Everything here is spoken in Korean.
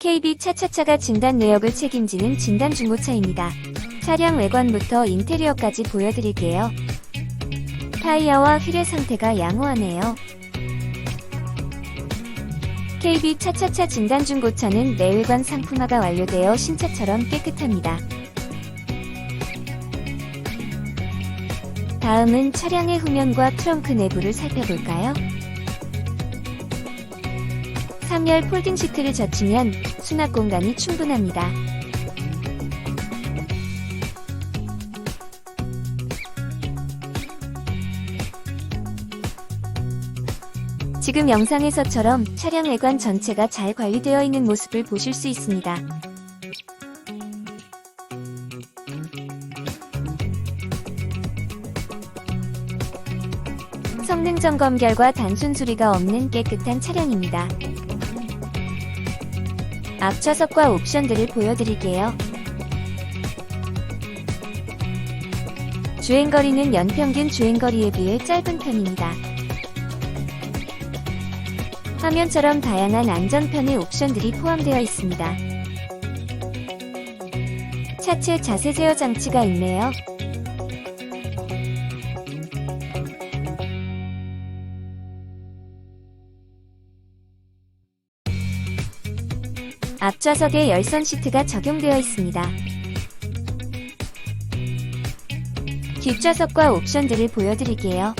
KB 차차차가 진단 내역을 책임지는 진단 중고차입니다. 차량 외관부터 인테리어까지 보여드릴게요. 타이어와 휠의 상태가 양호하네요. KB 차차차 진단 중고차는 내외관 상품화가 완료되어 신차처럼 깨끗합니다. 다음은 차량의 후면과 트렁크 내부를 살펴볼까요? 3열 폴딩 시트를 젖히면 수납 공간이 충분합니다. 지금 영상에서처럼 차량 외관 전체가 잘 관리되어 있는 모습을 보실 수 있습니다. 성능 점검 결과 단순 수리가 없는 깨끗한 차량입니다. 앞 좌석과 옵션들을 보여드릴게요. 주행거리는 연평균 주행거리에 비해 짧은 편입니다. 화면처럼 다양한 안전편의 옵션들이 포함되어 있습니다. 차체 자세 제어 장치가 있네요. 앞좌석에 열선 시트가 적용되어 있습니다. 뒷좌석과 옵션들을 보여드릴게요.